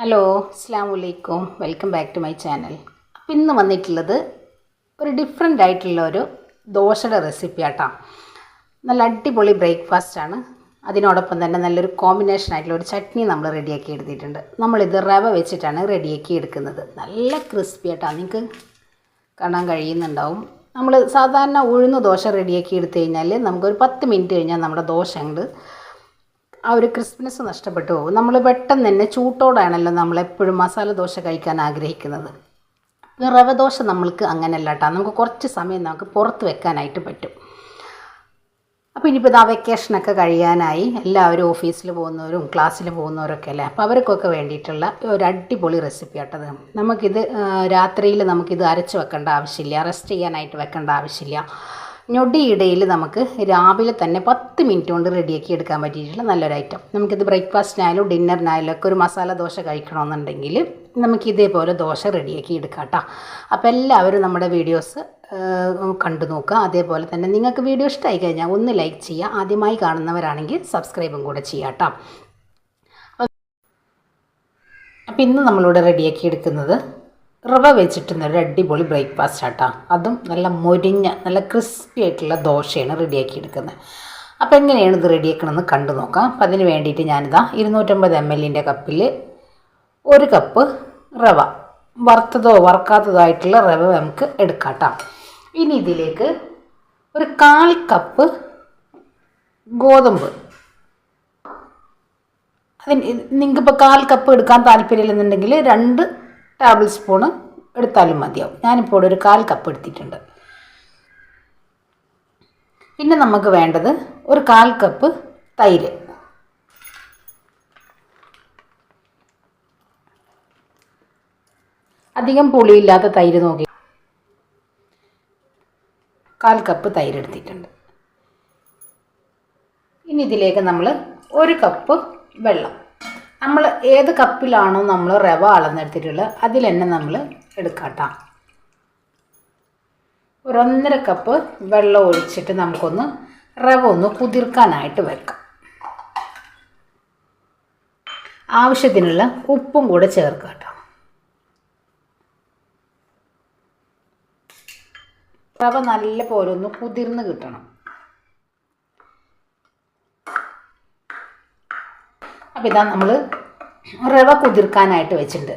Hello അസ്സാം വലൈക്കും welcome back to my channel അപ്പം ഇന്ന് വന്നിട്ടുള്ളത് ഒരു ഡിഫറെന്റ് ആയിട്ടുള്ള ഒരു ദോശയുടെ റെസിപ്പി ആട്ടോ. നല്ല അടിപൊളി ബ്രേക്ക്ഫാസ്റ്റ് ആണ്. അതിനോടൊപ്പം തന്നെ നല്ലൊരു കോമ്പിനേഷൻ ആയിട്ടുള്ള ഒരു ചട്നി നമ്മൾ റെഡിയാക്കി എടുത്തിട്ടുണ്ട്. നമ്മളിത് റവ വെച്ചിട്ടാണ് റെഡിയാക്കി എടുക്കുന്നത്. നല്ല ക്രിസ്പി ആയിട്ടാണ് നിങ്ങൾക്ക് കാണാൻ കഴിയുന്നുണ്ടാവും. നമ്മൾ സാധാരണ ഉഴുന്ന ദോശ റെഡിയാക്കി എടുത്തു കഴിഞ്ഞാൽ നമുക്കൊരു പത്ത് മിനിറ്റ് കഴിഞ്ഞാൽ നമ്മുടെ ദോശ ഉണ്ട് ആ ഒരു ക്രിസ്പിനെസ് നഷ്ടപ്പെട്ടു പോകും. നമ്മൾ പെട്ടെന്ന് തന്നെ ചൂട്ടോടാണല്ലോ നമ്മൾ എപ്പോഴും മസാല ദോശ കഴിക്കാൻ ആഗ്രഹിക്കുന്നത്. റവ ദോശ നമ്മൾക്ക് അങ്ങനെയല്ല കേട്ടോ നമുക്ക് കുറച്ച് സമയം നമുക്ക് പുറത്ത് വെക്കാനായിട്ട് പറ്റും. അപ്പോൾ ഇനിയിപ്പോൾ ഇതാ വെക്കേഷനൊക്കെ കഴിയാനായി എല്ലാവരും ഓഫീസിൽ പോകുന്നവരും ക്ലാസ്സിൽ പോകുന്നവരൊക്കെ അല്ലേ? അപ്പോൾ അവർക്കൊക്കെ വേണ്ടിയിട്ടുള്ള ഒരു അടിപൊളി റെസിപ്പി ആട്ടത്. നമുക്കിത് രാത്രിയിൽ നമുക്കിത് അരച്ച് വെക്കേണ്ട ആവശ്യമില്ല. റെസ്റ്റ് ചെയ്യാനായിട്ട് വെക്കേണ്ട ആവശ്യമില്ല. ഞൊടിയിടയിൽ നമുക്ക് രാവിലെ തന്നെ പത്ത് മിനിറ്റ് കൊണ്ട് റെഡിയാക്കി എടുക്കാൻ പറ്റിയിട്ടുള്ള നല്ലൊരു ഐറ്റം നമുക്കിത് ബ്രേക്ക്ഫാസ്റ്റിനായാലും ഡിന്നറിനായാലും ഒക്കെ ഒരു മസാല ദോശ കഴിക്കണമെന്നുണ്ടെങ്കിൽ നമുക്ക് ഇതേപോലെ ദോശ റെഡിയാക്കി എടുക്കാം കേട്ടോ. അപ്പോൾ എല്ലാവരും നമ്മുടെ വീഡിയോസ് കണ്ടു നോക്കുക. അതേപോലെ തന്നെ നിങ്ങൾക്ക് വീഡിയോ ഇഷ്ടമായി കഴിഞ്ഞാൽ ഒന്ന് ലൈക്ക് ചെയ്യുക. ആദ്യമായി കാണുന്നവരാണെങ്കിൽ സബ്സ്ക്രൈബും കൂടെ ചെയ്യാം കേട്ടോ. അപ്പോൾ ഇന്ന് നമ്മളിവിടെ റെഡിയാക്കി എടുക്കുന്നത് റവ വെച്ചിട്ട് ഒരു അടിപൊളി ബ്രേക്ക്ഫാസ്റ്റ് ആട്ടാ. അതും നല്ല മൊരിഞ്ഞ നല്ല ക്രിസ്പി ആയിട്ടുള്ള ദോശയാണ് റെഡിയാക്കി എടുക്കുന്നത് അപ്പോൾ എങ്ങനെയാണ് ഇത് റെഡിയാക്കണമെന്ന് കണ്ടു നോക്കാം. അപ്പം അതിന് വേണ്ടിയിട്ട് ഞാനിതാ ഇരുന്നൂറ്റമ്പത് എം എല്ലിന്റെ കപ്പിൽ ഒരു കപ്പ് റവ. വറുത്തതോ വറുക്കാത്തതോ ആയിട്ടുള്ള റവ നമുക്ക് എടുക്കാം ഇനി ഇതിലേക്ക് ഒരു കാൽ കപ്പ് ഗോതമ്പ്. അതിന് നിങ്ങൾക്കിപ്പോൾ കാൽ കപ്പ് എടുക്കാൻ താല്പര്യമില്ലെന്നുണ്ടെങ്കിൽ രണ്ട് ടേബിൾ സ്പൂണ് എടുത്താലും മതിയാവും. ഞാനിപ്പോൾ ഒരു കാൽ കപ്പ് എടുത്തിട്ടുണ്ട്. പിന്നെ നമുക്ക് വേണ്ടത് ഒരു കാൽ കപ്പ് തൈര്. അധികം പുളിയില്ലാത്ത തൈര് നോക്കി. കാൽ കപ്പ് തൈര് എടുത്തിട്ടുണ്ട്. ഇനി ഇതിലേക്ക് നമ്മൾ ഒരു കപ്പ് വെള്ളം. നമ്മൾ ഏത് കപ്പിലാണോ നമ്മൾ റവ അളന്നെടുത്തിട്ടുള്ളത് അതിൽ തന്നെ നമ്മൾ എടുക്കാട്ടാം. ഒരൊന്നര കപ്പ് വെള്ളം ഒഴിച്ചിട്ട് നമുക്കൊന്ന് റവ ഒന്ന് കുതിർക്കാനായിട്ട് വെക്കാം. ആവശ്യത്തിനുള്ള ഉപ്പും കൂടെ ചേർക്കാട്ടോ റവ നല്ല പോലെ ഒന്ന് കുതിർന്ന് കിട്ടണം. അപ്പോൾ ഇതാ നമ്മൾ റവ കുതിർക്കാനായിട്ട് വെച്ചിട്ടുണ്ട്.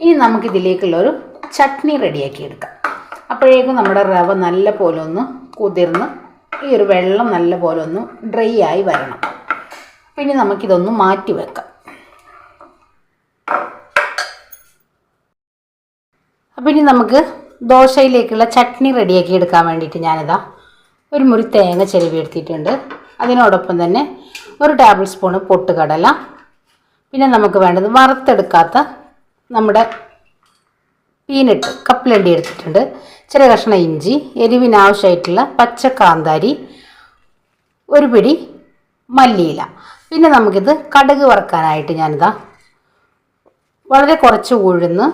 ഇനി നമുക്കിതിലേക്കുള്ളൊരു ചട്നി റെഡിയാക്കി എടുക്കാം. അപ്പോഴേക്കും നമ്മുടെ റവ നല്ല പോലെ ഒന്ന് കുതിർന്ന് ഈ ഒരു വെള്ളം നല്ല പോലെ ഒന്ന് ഡ്രൈ ആയി വരണം. പിന്നെ നമുക്കിതൊന്ന് മാറ്റി വെക്കാം. അപ്പം ഇനി നമുക്ക് ദോശയിലേക്കുള്ള ചട്നി റെഡിയാക്കി എടുക്കാൻ വേണ്ടിയിട്ട് ഞാനിതാ ഒരു മുറി തേങ്ങ ചെരുവി എടുത്തിട്ടുണ്ട് അതിനോടൊപ്പം തന്നെ ഒരു ടേബിൾ സ്പൂണ് പൊട്ടുകടല. പിന്നെ നമുക്ക് വേണ്ടത് വറുത്തെടുക്കാത്ത നമ്മുടെ പീനട്ട് കപ്പലണ്ടി എടുത്തിട്ടുണ്ട്. ചെറിയ കഷ്ണം ഇഞ്ചി എരിവിനാവശ്യമായിട്ടുള്ള പച്ച കാന്താരി ഒരു പിടി മല്ലിയില. പിന്നെ നമുക്കിത് കടുക് വറുക്കാനായിട്ട് ഞാനിതാ വളരെ കുറച്ച് ഉഴുന്ന്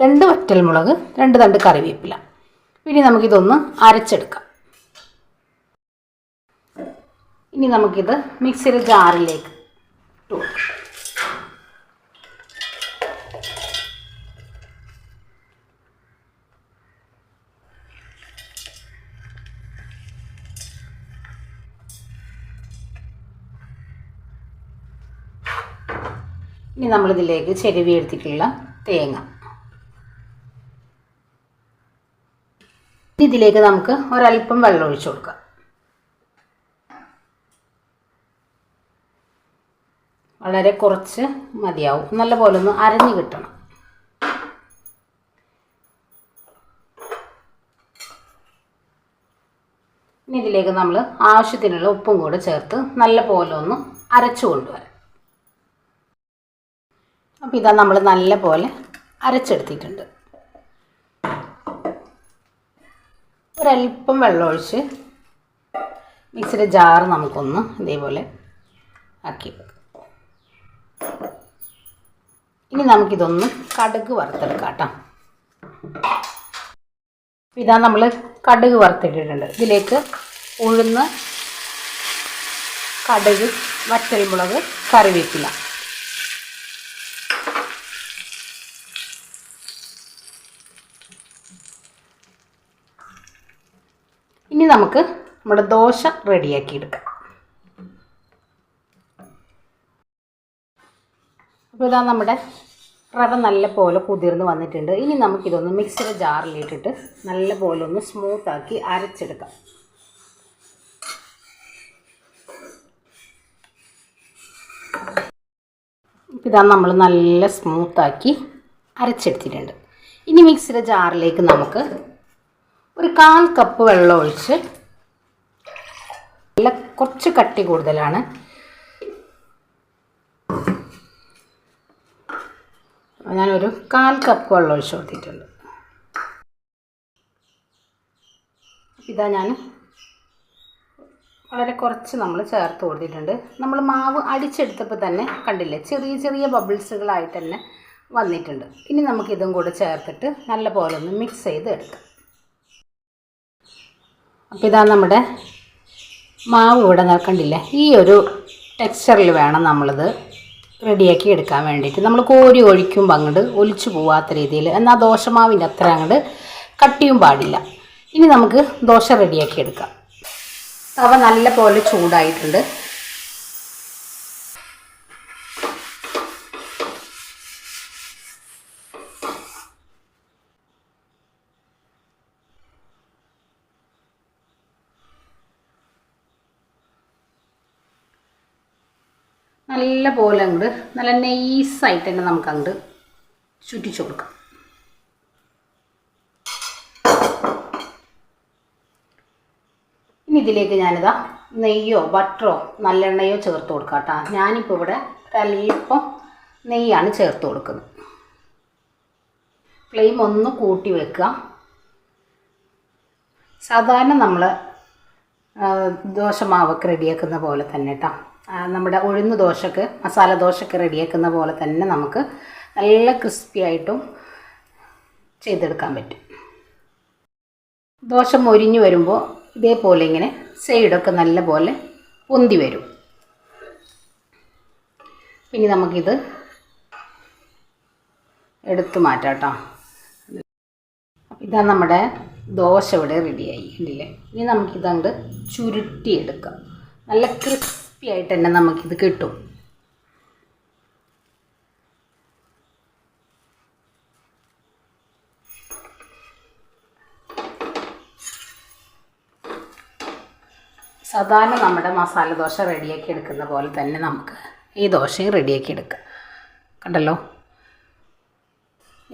രണ്ട് വറ്റൽമുളക് രണ്ട് തണ്ട് കറിവേപ്പില. പിന്നെ നമുക്കിതൊന്ന് അരച്ചെടുക്കാം. ഇനി നമുക്കിത് മിക്സിയുടെ ജാറിലേക്ക് ഇട്ട് ഇനി നമ്മളിതിലേക്ക് ചെരുവി എടുത്തിട്ടുള്ള തേങ്ങ. ഇതിലേക്ക് നമുക്ക് ഒരല്പം വെള്ളം ഒഴിച്ചു കൊടുക്കാം. വളരെ കുറച്ച് മതിയാവും. നല്ല പോലെ ഒന്ന് അരഞ്ഞു കിട്ടണം. ഇനി ഇതിലേക്ക് നമ്മൾ ആവശ്യത്തിനുള്ള ഉപ്പും കൂടെ ചേർത്ത് നല്ല പോലെ ഒന്ന് അരച്ചു കൊണ്ടുവരാം. അപ്പോൾ ഇതാ നമ്മൾ നല്ല പോലെ അരച്ചെടുത്തിട്ടുണ്ട്. ഒരല്പം വെള്ളമൊഴിച്ച് മിക്സിയുടെ ജാറ് നമുക്കൊന്ന് ഇതേപോലെ ആക്കി വെക്കാം. ഇനി നമുക്കിതൊന്ന് കടുക് വറുത്തെടുക്കാം കേട്ടോ. ഇതാ നമ്മൾ കടുക് വറുത്തിട്ടിട്ടുണ്ട്. ഇതിലേക്ക് ഉഴുന്ന് കടുക് വറ്റൽമുളക് കറിവേപ്പില. ഇനി നമുക്ക് നമ്മുടെ ദോശ റെഡിയാക്കിയെടുക്കാം അപ്പോൾ ഇതാ നമ്മുടെ റവ നല്ല പോലെ കുതിർന്ന് വന്നിട്ടുണ്ട്. ഇനി നമുക്കിതൊന്ന് മിക്സിയുടെ ജാറിലിട്ടിട്ട് നല്ല പോലെ ഒന്ന് സ്മൂത്താക്കി അരച്ചെടുക്കാം. ഇതാ നമ്മൾ നല്ല സ്മൂത്താക്കി അരച്ചെടുത്തിട്ടുണ്ട്. ഇനി മിക്സിയുടെ ജാറിലേക്ക് നമുക്ക് ഒരു കാൽ കപ്പ് വെള്ളം ഒഴിച്ച് നല്ല കുറച്ച് കട്ടി കൂടുതലാണ് ഞാനൊരു കാൽ കപ്പ് വെള്ളം ഒഴിച്ച് കൊടുത്തിട്ടുണ്ട്. ഇതാ ഞാൻ വളരെ കുറച്ച് നമ്മൾ ചേർത്ത് കൊടുത്തിട്ടുണ്ട്. നമ്മൾ മാവ് അടിച്ചെടുത്തപ്പോൾ തന്നെ കണ്ടില്ലേ ചെറിയ ചെറിയ ബബിൾസുകളായിട്ട് തന്നെ വന്നിട്ടുണ്ട്. ഇനി നമുക്ക് ഇതും കൂടെ ചേർത്തിട്ട് നല്ല പോലെ ഒന്ന് മിക്സ് ചെയ്ത് എടുക്കാം. അപ്പോൾ ഇതാ നമ്മുടെ മാവ് ഇവിടെ കണ്ടില്ലേ ഈ ഒരു ടെക്സ്ചറിൽ വേണം നമ്മളിത് റെഡിയാക്കി എടുക്കാൻ വേണ്ടിയിട്ട്. നമ്മൾ കോരി ഒഴിക്കുമ്പോൾ അങ്ങോട്ട് ഒലിച്ചു പോവാത്ത രീതിയിൽ എന്നാൽ ദോശമാവിന്റെ അത്ര അങ്ങോട്ട് കട്ടിയും പാടില്ല. ഇനി നമുക്ക് ദോശ റെഡിയാക്കി എടുക്കാം. തവ നല്ല പോലെ ചൂടായിട്ടുണ്ട്. നല്ല പോലെ അങ്ങോട്ട് നല്ല നൈസായിട്ട് തന്നെ നമുക്ക് അങ്ങോട്ട് ചുറ്റിച്ചു കൊടുക്കാം. ഇനി ഇതിലേക്ക് ഞാനിതാ നെയ്യോ ബട്ടറോ നല്ലെണ്ണയോ ചേർത്ത് കൊടുക്കാം കേട്ടോ. ഞാനിപ്പോൾ ഇവിടെ ഒരല്പം നെയ്യാണ് ചേർത്ത് കൊടുക്കുന്നത്. ഫ്ലെയിം ഒന്ന് കൂട്ടി വെക്കുക. സാധാരണ നമ്മൾ ദോശമാവൊക്കെ റെഡിയാക്കുന്ന പോലെ തന്നെ കേട്ടോ. നമ്മുടെ ഉഴുന്ന് ദോശക്ക് മസാല ദോശക്ക് റെഡിയാക്കുന്ന പോലെ തന്നെ നമുക്ക് നല്ല ക്രിസ്പി ആയിട്ടും ചെയ്തെടുക്കാൻ പറ്റും. ദോശ മൊരിഞ്ഞു വരുമ്പോൾ ഇതേപോലെ ഇങ്ങനെ സൈഡൊക്കെ നല്ല പോലെ പൊന്തി വരും. പിന്നെ നമുക്കിത് എടുത്തു മാറ്റാം കേട്ടോ. ഇതാ നമ്മുടെ ദോശ ഇവിടെ റെഡിയായി ഇല്ലേ ഇനി നമുക്കിതങ്ങ് ചുരുട്ടിയെടുക്കാം. നല്ല ക്രിസ്പി ആയിട്ട് തന്നെ നമുക്കിത് കിട്ടും. സാധാരണ നമ്മുടെ മസാല ദോശ റെഡിയാക്കി എടുക്കുന്ന പോലെ തന്നെ നമുക്ക് ഈ ദോശയും റെഡിയാക്കി എടുക്കാം. കണ്ടല്ലോ?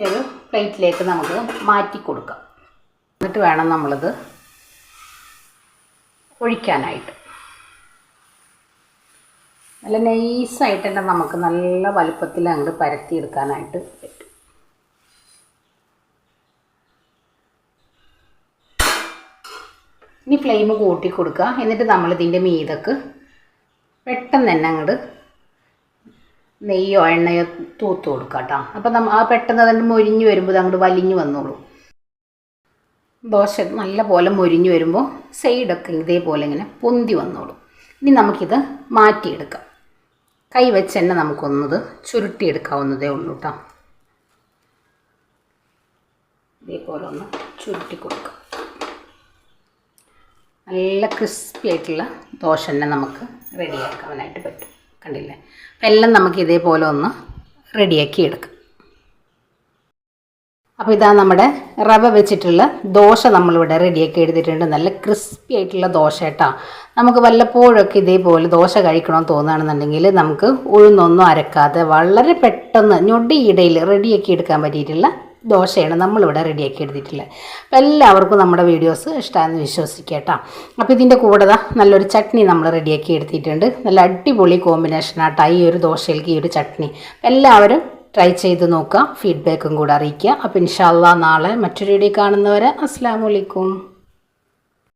ഒരു പ്ലേറ്റിലേക്ക് നമുക്ക് മാറ്റി കൊടുക്കാം. എന്നിട്ട് വേണം നമ്മളിത് ഒഴിക്കാനായിട്ട്. നല്ല നൈസായിട്ട് തന്നെ നമുക്ക് നല്ല വലുപ്പത്തിൽ അങ്ങോട്ട് പരത്തിയെടുക്കാനായിട്ട് പറ്റും. ഇനി ഫ്ലെയിം കൂട്ടി കൊടുക്കുക എന്നിട്ട് നമ്മളിതിന്റെ മീതക്ക് പെട്ടെന്ന് തന്നെ അങ്ങോട്ട് നെയ്യോ എണ്ണയോ തൂത്ത് കൊടുക്കുക കേട്ടോ അപ്പം നമ്മൾ ആ പെട്ടെന്ന് അതുകൊണ്ട് മൊരിഞ്ഞ് വരുമ്പോൾ അങ്ങോട്ട് വലിഞ്ഞ് വന്നോളൂ. ദോശ നല്ല പോലെ മൊരിഞ്ഞ് വരുമ്പോൾ സൈഡൊക്കെ ഇതേപോലെ ഇങ്ങനെ പൊന്തി വന്നോളൂ. ഇനി നമുക്കിത് മാറ്റിയെടുക്കാം. കൈ വെച്ച് തന്നെ നമുക്കൊന്നത് ചുരുട്ടിയെടുക്കാവുന്നതേ ഉള്ളൂ കേട്ടോ ഇതേപോലെ ഒന്ന് ചുരുട്ടി കൊടുക്കാം. നല്ല ക്രിസ്പി ആയിട്ടുള്ള ദോശ തന്നെ നമുക്ക് റെഡിയാക്കാനായിട്ട് പറ്റും. കണ്ടില്ലേ? അപ്പം എല്ലാം നമുക്ക് ഇതേപോലെ ഒന്ന് റെഡിയാക്കി എടുക്കാം. അപ്പോൾ ഇതാ നമ്മുടെ റവ വെച്ചിട്ടുള്ള ദോശ നമ്മളിവിടെ റെഡിയാക്കി എടുത്തിട്ടുണ്ട്. നല്ല ക്രിസ്പി ആയിട്ടുള്ള ദോശ കേട്ടോ. നമുക്ക് വല്ലപ്പോഴൊക്കെ ഇതേപോലെ ദോശ കഴിക്കണമെന്ന് തോന്നുകയാണെന്നുണ്ടെങ്കിൽ നമുക്ക് ഉഴുന്നൊന്നും അരക്കാതെ വളരെ പെട്ടെന്ന് ഞൊടിയിടയിൽ റെഡിയാക്കി എടുക്കാൻ പറ്റിയിട്ടുള്ള ദോശയാണ് നമ്മളിവിടെ റെഡിയാക്കി എടുത്തിട്ടുള്ളത്. അപ്പോൾ എല്ലാവർക്കും നമ്മുടെ വീഡിയോസ് ഇഷ്ടമാണെന്ന് വിശ്വസിക്കേട്ടാ കേട്ടോ. അപ്പോൾ ഇതിന്റെ കൂടെ നല്ലൊരു ചട്നി നമ്മൾ റെഡിയാക്കി എടുത്തിട്ടുണ്ട്. നല്ല അടിപൊളി കോമ്പിനേഷനാട്ടോ ഈ ഒരു ദോശയിലേക്ക് ഈ ഒരു ചട്നി. എല്ലാവരും ട്രൈ ചെയ്ത് നോക്കുക ഫീഡ്ബാക്കും കൂടെ അറിയിക്കുക. അപ്പോൾ ഇൻഷാല്ല നാളെ മറ്റൊരു വീഡിയോ കാണുന്നവരെ അസ്സാം വലൈക്കും